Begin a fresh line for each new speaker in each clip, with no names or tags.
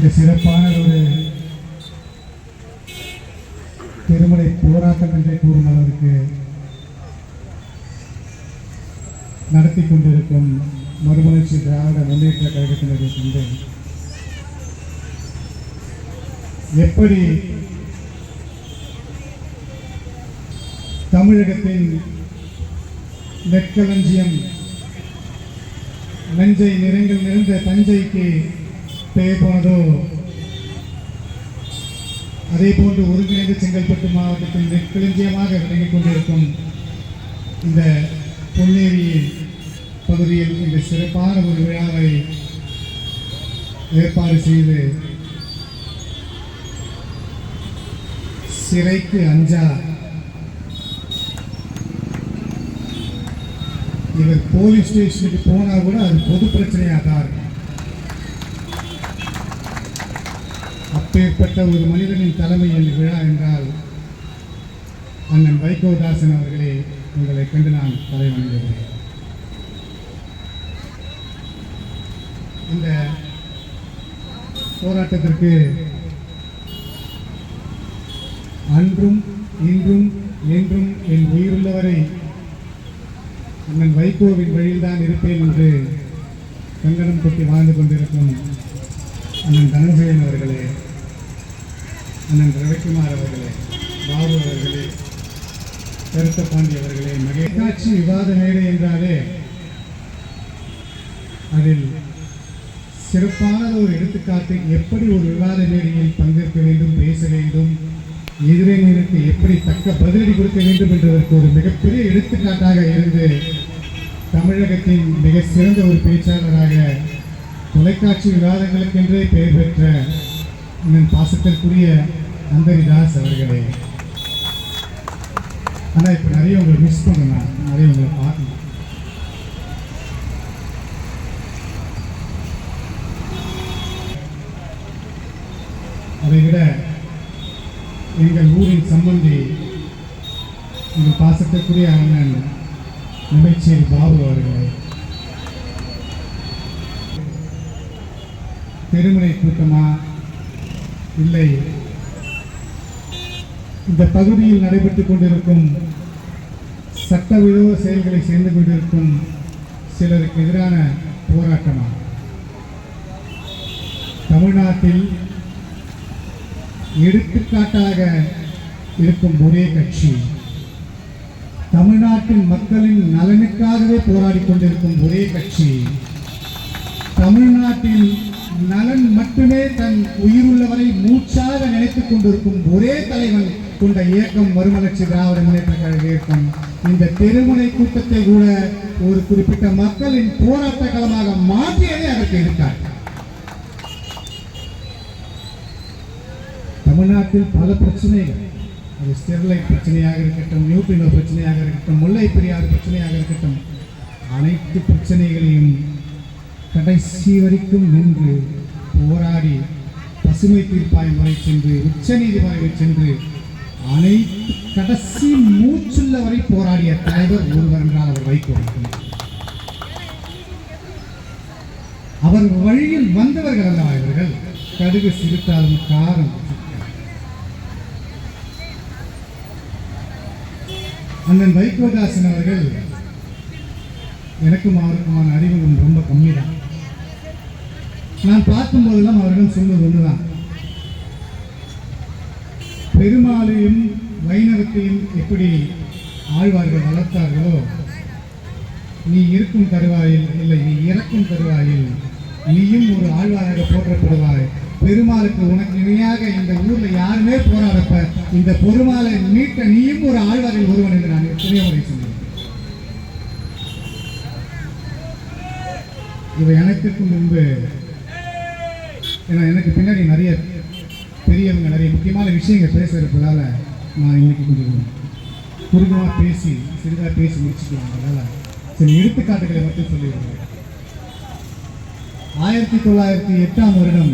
இந்த சிறப்பான ஒரு திருமலை போராட்டம் என்றே கூறும் அளவிற்கு நடத்தி கொண்டிருக்கும் மறுமலர்ச்சி திராவிட முன்னேற்ற கழகத்தினரை கொண்டு எப்படி தமிழகத்தின் நெற்களஞ்சியம் நஞ்சை நிறங்கள் நிறைந்த தஞ்சைக்கு பெயர் போனதோ அதே போன்று ஒருங்கிணைந்து செங்கல்பட்டு மாவட்டத்தில் நெற்களஞ்சியமாக விளங்கிக் கொண்டிருக்கும் இந்த பொன்னேரி பகுதியில் இந்த சிறப்பான ஒரு விழாவை ஏற்பாடு செய்து சிறைக்கு அஞ்சா. இவர் போலீஸ் ஸ்டேஷனுக்கு போனால் கூட அது பொது பிரச்சனையாக தான். இருக்கும் அப்பேற்பட்ட ஒரு மனிதனின் தலைமையில் விழா என்றால் அண்ணன் வைகோதாசன் அவர்களே உங்களை கண்டு நான் தலைவணங்குகிறேன். இந்த போராட்டத்திற்கு அன்றும் இன்றும் என்றும் என் உயிருள்ளவரை அண்ணன் வைகோவின் வழியில்தான் இருப்பேன் என்று கங்கணம் கொட்டி வாழ்ந்து கொண்டிருக்கும் அண்ணன் தனஞ்சயன் அவர்களே அண்ணன் ரவிக்குமார் அவர்களே பாபு அவர்களே கருத்த பாண்டி அவர்களே மகிழ்ச்சி விவாத மேடை என்றாலே அதில் சிறப்பான ஒரு எடுத்துக்காட்டு எப்படி ஒரு விவாத மேடையில் பங்கேற்க வேண்டும் பேச வேண்டும் எதிரினருக்கு எப்படி தக்க பதிலடி கொடுக்க வேண்டும் என்பதற்கு ஒரு மிகப்பெரிய எடுத்துக்காட்டாக இருந்து தமிழகத்தின் மிக சிறந்த ஒரு பேச்சாளராக தொலைக்காட்சி விவாதங்களுக்கென்றே பெயர் பெற்ற பாசத்திற்குரிய அந்தரிதாஸ் அவர்களே. ஆனால் இப்போ நிறைய உங்களை மிஸ் பண்ணணும் நிறைய உங்களை பார்க்கணும். அதை விட எங்கள் ஊரின் சம்பந்தி எங்கள் பாசத்திற்குரிய அண்ணன் நிமைச்சேரி பாபு அவர்களே. திருமலை கூட்டமா? இல்லை. இந்த பகுதியில் நடைபெற்றுக் கொண்டிருக்கும் சட்டவிரோத செயல்களை செய்து கொண்டிருக்கும் சிலருக்கு எதிரான போராட்டமா தமிழ்நாட்டில் எடுத்துக்காட்டாக இருக்கும் ஒரே கட்சி. தமிழ்நாட்டின் மக்களின் நலனுக்காகவே போராடி கொண்டிருக்கும் ஒரே கட்சி. தமிழ்நாட்டின் நலன் மட்டுமே தன் உயிருள்ளவரை மூச்சாக நினைத்துக் கொண்டிருக்கும் ஒரே தலைவன் கொண்ட இயக்கம் மறுமலர்ச்சி திராவிட முன்னேற்ற கழக இயக்கம். இந்த தெருமுனை கூட்டத்தை கூட ஒரு குறிப்பிட்ட மக்களின் போராட்ட களமாக மாற்றியதே அதற்கு இருக்கார் தமிழ்நாட்டில் பல பிரச்சனைகள். அது ஸ்டெர்லைட் பிரச்சனையாக இருக்கட்டும் நியூட்ரினோ பிரச்சனையாக இருக்கட்டும் முல்லை பெரியார் பிரச்சனையாக இருக்கட்டும் அனைத்து பிரச்சனைகளையும் கடைசி வரைக்கும் நின்று போராடி பசுமை தீர்ப்பாயம் வரை சென்று உச்ச நீதிமன்றம் சென்று அனைத்து கடைசி மூச்சுள்ள வரை போராடிய தலைவர் ஒருவர் என்றால் அவர் வைகோ. அவர் வழியில் வந்தவர்கள் அல்லவா இவர்கள்? கடுகு சிரித்தாலும் காரம் அண்ணன் வைகோதாசன் அவர்கள் எனக்கும் அவருக்குமான அறிவு ரொம்ப கம்மி தான் நான் பார்க்கும்போதெல்லாம் அவர்கள் சொல்வது ஒன்றுதான் பெருமாளையும் வைணவத்தையும் எப்படி ஆழ்வார்கள் வளர்த்தார்களோ நீ இருக்கும் தருவாயில் இல்லை நீ இறக்கும் தருவாயில் நீயும் ஒரு ஆழ்வாராக போற்றப்படுவாய். பெருமாளுக்கு உனக்கு இணையாக இந்த ஊரில் யாருமே போராடப்ப இந்த பெருமாளை மீட்ட நீயும் ஒரு ஆழ்வாரில் ஒருவன் என்று நான் எத்தனையோ முறை சொன்னேன். இவை அனைத்திற்கும் முன்பு எனக்கு பின்னாடி நிறைய பெரியவங்க நிறைய முக்கியமான விஷயங்கள் பேச இருப்பதால் நான் இன்னைக்கு கொஞ்சம் குறுகமாக பேசி சிறிதாக பேசி முடிச்சுக்கலாம் அதனால. சில எடுத்துக்காட்டுகளை மட்டும் சொல்லிடுறேன். ஆயிரத்தி தொள்ளாயிரத்தி எட்டாம் வருடம்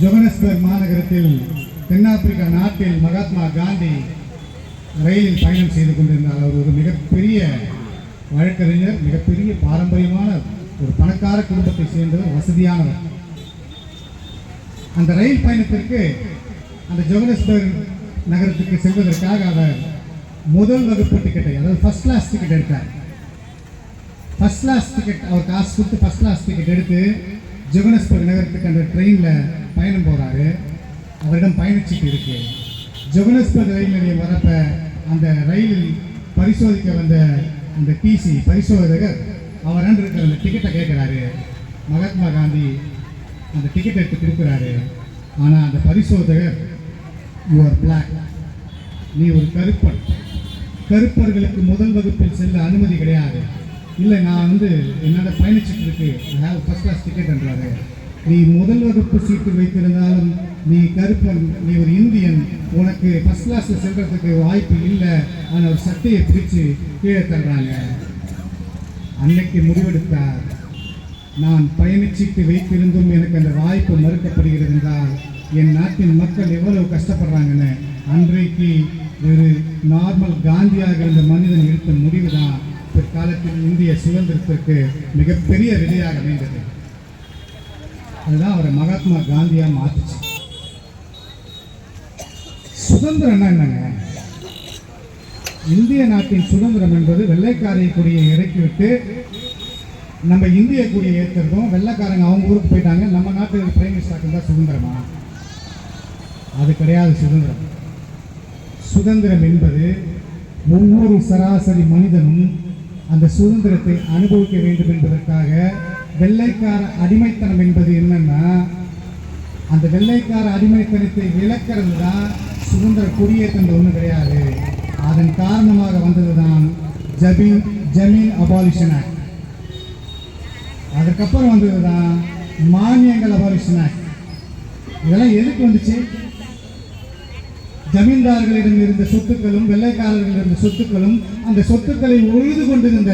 ஜோகனஸ்பர்க் மாநகரத்தில் தென்னாப்பிரிக்கா நாட்டில் மகாத்மா காந்தி ரயிலில் பயணம் செய்து கொண்டிருந்தார். அவர் ஒரு மிகப்பெரிய வழக்கறிஞர் மிகப்பெரிய பாரம்பரியமான ஒரு பணக்கார குடும்பத்தை சேர்ந்தவர் வசதியானவர். அந்த ரயில் பயணத்திற்கு அந்த ஜோகனஸ்பர்க் நகரத்துக்கு செல்வதற்காக அவர் முதல் வகுப்பு டிக்கெட்டை அதாவது ஃபர்ஸ்ட் கிளாஸ் டிக்கெட் எடுத்தார். ஃபர்ஸ்ட் கிளாஸ் டிக்கெட் அவர் காசு கொடுத்து ஃபர்ஸ்ட் கிளாஸ் டிக்கெட் எடுத்து ஜோகனஸ்பர்க் நகரத்துக்கு அந்த ட்ரெயினில் பயணம் போகிறாரு அவரிடம் பயணச்சீட்டு இருக்கு. ஜோகனஸ்பர்க் ரயில் நிலையம் வரப்ப அந்த ரயிலில் பரிசோதிக்க வந்த அந்த டிசி பரிசோதகர் அவர் இருக்கிற அந்த டிக்கெட்டை கேட்குறாரு. மகாத்மா காந்தி அந்த டிக்கெட் எடுத்து கொடுக்குறாரு. ஆனால் அந்த பரிசோதகர் யுவர் பிளாக் நீ ஒரு கருப்பன் கருப்பர்களுக்கு முதல் வகுப்பில் செல்ல அனுமதி கிடையாது. இல்லை நான் வந்து என்னால் பயணிச்சுட்டு இருக்கு. ஹேவ் ஃபர்ஸ்ட் கிளாஸ் டிக்கெட்ன்றாரு நீ முதல் வகுப்பு சீட்டு வைத்திருந்தாலும் நீ கருப்பன் நீ ஒரு இந்தியன். உனக்கு ஃபர்ஸ்ட் கிளாஸில் செல்றதுக்கு வாய்ப்பு இல்லை. ஆனால் ஒரு சட்டையை பிரித்து கீழே தர்றாங்க அன்னைக்கு முடிவெடுத்தார். நான் பயணச்சீட்டு வைத்திருந்தும் எனக்கு அந்த வாய்ப்பு மறுக்கப்படுகிறது என்றால் என் நாட்டின் மக்கள் எவ்வளவு கஷ்டப்படுறாங்கன்னு அன்றைக்கு ஒரு நார்மல் காந்தியாக இருந்த மனிதன் எடுத்த முடிவு தான் பிற்காலத்தில் இந்திய சுதந்திரத்திற்கு மிகப்பெரிய விதையாக அமைந்தது. அதுதான் அவரை மகாத்மா காந்தியா மாத்துச்சு. சுதந்திரம்னா என்னங்க? இந்திய நாட்டின் சுதந்திரம் என்பது வெள்ளைக்காரை கொடியை இறக்கிவிட்டு நம்ம இந்திய கூடிய ஏற்றுறதும் வெள்ளைக்காரங்க அவங்க ஊருக்கு போயிட்டாங்க. நம்ம நாட்டு பிரைம் மினிஸ்டருக்கு தான் சுதந்திரமா? அது கிடையாது சுதந்திரம். சுதந்திரம் என்பது ஒவ்வொரு சராசரி மனிதனும் அந்த சுதந்திரத்தை அனுபவிக்க வேண்டும் என்பதற்காக வெள்ளைக்கார அடிமைத்தனம் என்பது என்னன்னா அந்த வெள்ளைக்கார அடிமைத்தனத்தை விளக்கிறது தான் சுதந்திர குடியேற்றம் ஒன்றும் கிடையாது. அதன் காரணமாக வந்ததுதான் ஜபீன் ஜமீன் அபாலிஷன் ஆக்ட். அதுக்கப்புறம் வந்ததுதான் மானியங்கள் அபாலிஷன் இதெல்லாம் எதுக்கு வந்துச்சு? ஜமீன்தார்களிடம் இருந்த சொத்துக்களும் வெள்ளைக்காரர்களிடம் இருந்த சொத்துக்களும் அந்த சொத்துக்களை உழுது கொண்டிருந்த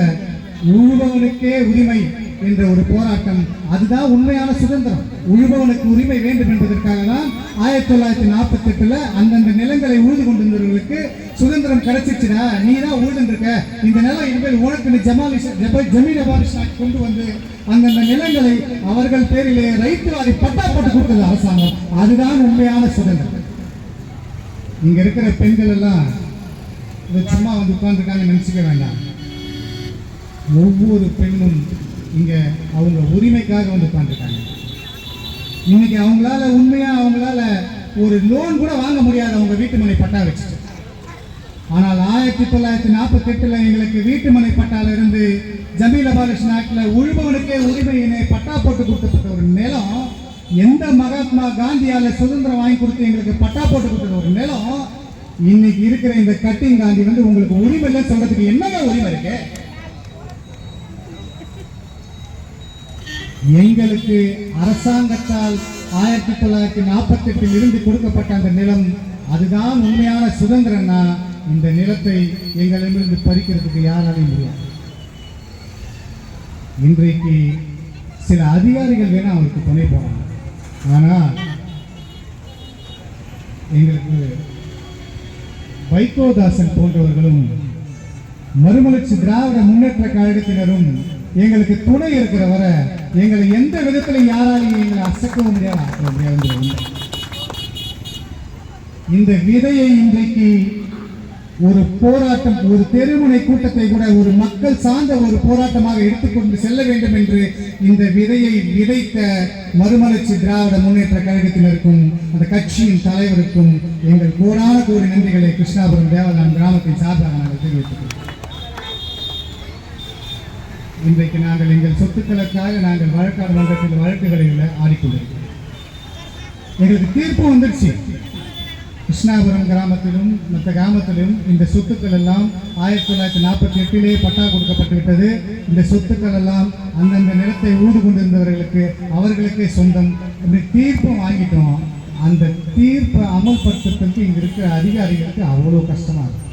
உழுபவனுக்கே உரிமை. என்ற ஒரு போராட்டம். அதுதான் உண்மையான சுதந்திரம். உழுபவனுக்கு உரிமை வேண்டும் என்பதற்காக தான் ஆயிரத்தி தொள்ளாயிரத்தி நாற்பத்தி எட்டுல அந்தந்த நிலங்களை உழுது கொண்டிருந்தவர்களுக்கு சுதந்திரம் கிடைச்சிச்சுடா. நீ தான் உழுதுன்னு இருக்க இந்த நிலம் இனிமேல் உனக்கு ஜமாலி ஜமீன் அபாலிஷ் கொண்டு வந்து அந்தந்த நிலங்களை அவர்கள் பேரிலே ரைத்துவாதி பட்டா போட்டு கொடுத்தது அரசாங்கம். அதுதான் உண்மையான சுதந்திரம். இங்க இருக்கிற பெண்கள் எல்லாம் சும்மா வந்து உட்காந்துருக்காங்க நினைச்சுக்க வேண்டாம். ஒவ்வொரு பெண்ணும் இங்கே அவங்க உரிமைக்காக வந்து உட்காந்துருக்காங்க இன்னைக்கு அவங்களால உண்மையாக அவங்களால ஒரு லோன் கூட வாங்க முடியாது அவங்க வீட்டு மனை பட்டா வச்சுட்டு ஆனால் ஆயிரத்தி தொள்ளாயிரத்தி நாற்பத்தி எட்டில் எங்களுக்கு வீட்டு மனை பட்டால இருந்து ஜமீல் அபாலிஷன் உழுபவனுக்கே உரிமையினை பட்டா போட்டு கொடுக்கப்பட்ட ஒரு நிலம் எந்த மகாத்மா காந்தியால் சுதந்திரம் வாங்கி கொடுத்து எங்களுக்கு பட்டா போட்டு கொடுத்த ஒரு நிலம் இன்னைக்கு இருக்கிற இந்த கட்டிங் காந்தி வந்து உங்களுக்கு உரிமை இல்லைன்னு சொல்றதுக்கு என்னங்க உரிமை இருக்கு? எங்களுக்கு அரசாங்கத்தால் ஆயிரத்தி தொள்ளாயிரத்தி நாற்பத்தி எட்டில் இருந்து கொடுக்கப்பட்ட அந்த நிலம் அதுதான் உண்மையான சுதந்திரம்னா இந்த நிலத்தை எங்களிடமிருந்து பறிக்கிறதுக்கு யாராலையும் முடியாது இன்றைக்கு சில அதிகாரிகள் வேணால் அவருக்கு துணை போகிறாங்க ஆனால் எங்களுக்கு வைகோதாசன் போன்றவர்களும் மறுமலர்ச்சி திராவிட முன்னேற்ற கழகத்தினரும் எங்களுக்கு துணை இருக்கிற வரை எங்களை எந்த விதத்தில் யாராலையும் எங்களை அசக்கவும் முடியாது முடியாது இந்த விதையை இன்றைக்கு ஒரு போராட்டம் ஒரு தெருமுனை கூட்டத்தை கூட ஒரு மக்கள் சார்ந்த ஒரு போராட்டமாக எடுத்துக்கொண்டு செல்ல வேண்டும் என்று இந்த விதையை விதைத்த மறுமலர்ச்சி திராவிட முன்னேற்ற கழகத்தினருக்கும் அந்த கட்சியின் தலைவருக்கும் எங்கள் கோரான கோரி நன்றிகளை கிருஷ்ணாபுரம் தேவதான் கிராமத்தின் சார்பாக நாங்கள் தெரிவித்துக் கொள்கிறோம். இன்றைக்கு நாங்கள் எங்கள் சொத்துக்களுக்காக நாங்கள் வழக்காடு மன்றத்தில் வழக்குகளில் ஆடிக்கொண்டிருக்கிறோம். எங்களுக்கு தீர்ப்பு வந்துருச்சு கிருஷ்ணாபுரம் கிராமத்திலும் மற்ற கிராமத்திலும் இந்த சொத்துக்கள் எல்லாம் ஆயிரத்தி தொள்ளாயிரத்தி நாற்பத்தி எட்டிலே பட்டா கொடுக்கப்பட்டு விட்டது. இந்த சொத்துக்கள் எல்லாம் அந்தந்த நிலத்தை ஊடு கொண்டிருந்தவர்களுக்கு அவர்களுக்கே சொந்தம் இந்த தீர்ப்பு வாங்கிட்டோம். அந்த தீர்ப்பை அமல்படுத்துறதுக்கு இங்கே இருக்கிற அதிகாரிகளுக்கு அவ்வளோ கஷ்டமாக இருக்கும்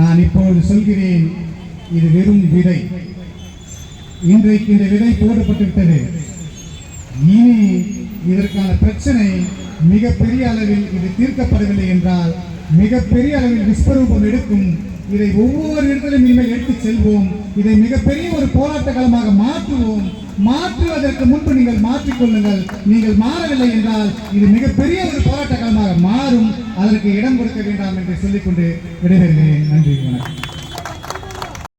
நான் இப்பொழுது சொல்கிறேன் இது வெறும் விதை. இன்றைக்கு இந்த விதை போடப்பட்டுவிட்டது. இனி இதற்கான பிரச்சனை மிகப்பெரிய அளவில் இது தீர்க்கப்படவில்லை என்றால் மிகப்பெரிய அளவில் விஸ்வரூபம் எடுக்கும். இதை ஒவ்வொரு இடத்திலும் இனிமேல் எடுத்து செல்வோம். இதை மிகப்பெரிய ஒரு போராட்ட களமாக மாற்றுவோம். மாற்றுவதற்கு முன்பு நீங்கள் மாற்றிக்கொள்ளுங்கள் நீங்கள் மாறவில்லை என்றால் இது மிகப்பெரிய ஒரு போராட்ட களமாக மாறும். அதற்கு இடம் கொடுக்க வேண்டாம் என்று சொல்லிக்கொண்டு விடைபெறுகிறேன். நன்றி வணக்கம்.